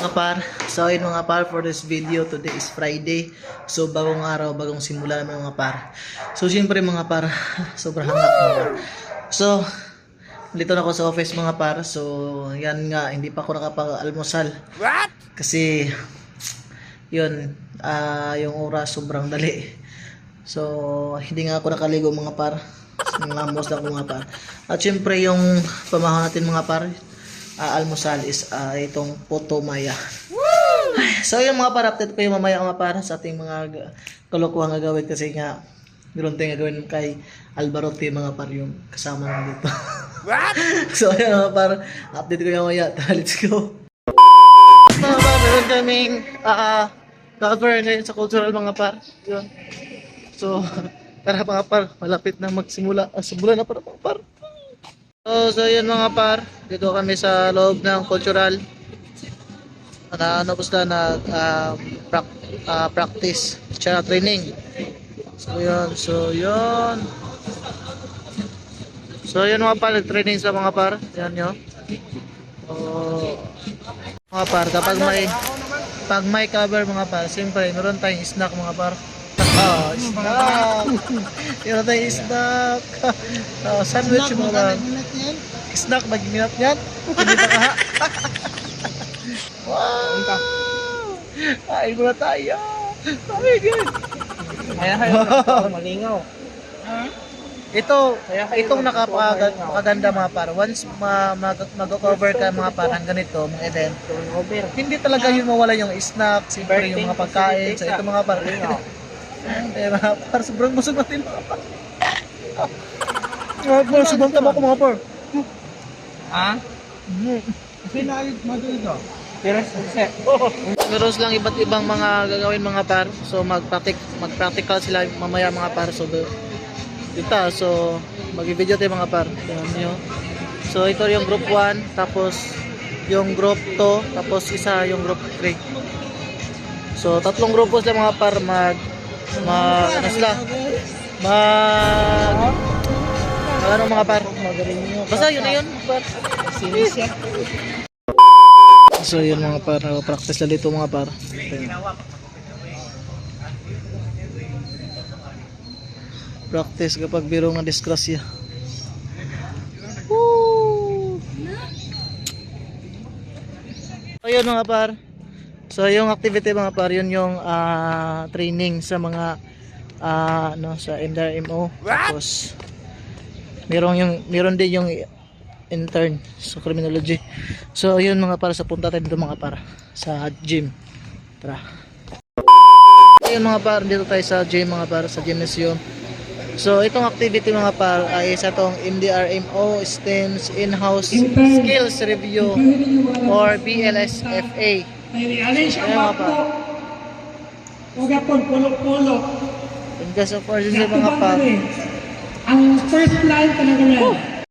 Mga par, so ayun mga par for this video, today is Friday. So bagong araw, bagong simula naman mga par. So siyempre mga par, sobrang hangap mga par. So, dito na ako sa office mga par. So yan nga, hindi pa ako nakapag-almusal. What? Kasi, yun, ah yung oras sobrang dali. So, hindi nga ako nakaligo mga par. Nangamos lang ako mga par. At syempre yung pamahal natin mga par, ah, almusal is ah, itong Poto Maya. Ay, So yung mga par, update ko yung mamaya mga par sa ating mga g- kalokohan nga gawin kasi nga meron tayong gagawin kay Alvaro T mga par yung kasama namin dito. What? so ayun mga par, update ko yung mamaya. Let's go. Mga par, meron kaming ah cover ngayon sa cultural mga par. Yun. So, tara mga par, malapit na magsimula. Ah, simula na para mga par. So, so yun mga par, dito kami sa loob ng cultural. Na ano po sila na ah, prac- ah, practice, tsaka training. So yun, so yun. So yun mga par, training sa mga par. Yan yun. Oh, mga par, kapag may pag may cover mga par, siyempre meron tayong snack mga par. Ah, snack. meron tayong snack. Ah, sandwich mga par. Snack, mag-minat yan. Hindi pa ka. wow! Ay, muna tayo. Ay, good. Kaya kayo malingaw. Ito, itong nakapaganda mga par. Once ma mag mag-cover ka mga par ng ganito, mga event, hindi talaga yun mawala yung snack, siyempre yung mga pagkain. So ito mga par. Eh mga par, sobrang busog natin mga par. Mga par, sobrang taba ko mga par. Ha? Pinalit mo dito. Meron silang iba't ibang mga gagawin mga par. So mag-practic mag-practical sila mamaya mga par. So dito so mag-video tayo mga par. Tingnan niyo. So ito yung group 1 tapos yung group 2 tapos isa yung group 3. So tatlong grupo sila mga par mag mag ano sila? Mag ano mga par? Basta yun na yun. Par. So yun mga par, practice lang dito mga par. Practice kapag biro nga disgrasya. Woo! So yun mga par. So yung activity mga par, yun yung ah, training sa mga ah, ano sa MDRMO. Tapos meron yung meron din yung intern sa criminology. So, yun mga para sa punta tayo dito mga para sa gym. Tara. Ayun mga para dito tayo sa gym mga para sa gymnasium. So, itong activity mga par ay isa tong MDRMO STEMS In-House Skills Review or BLSFA. Nai-arrange ang Ayan, mga bako. Huwag pulo-pulo. In case of course, mga Nakatubang par. kami. Ang first line talaga yan.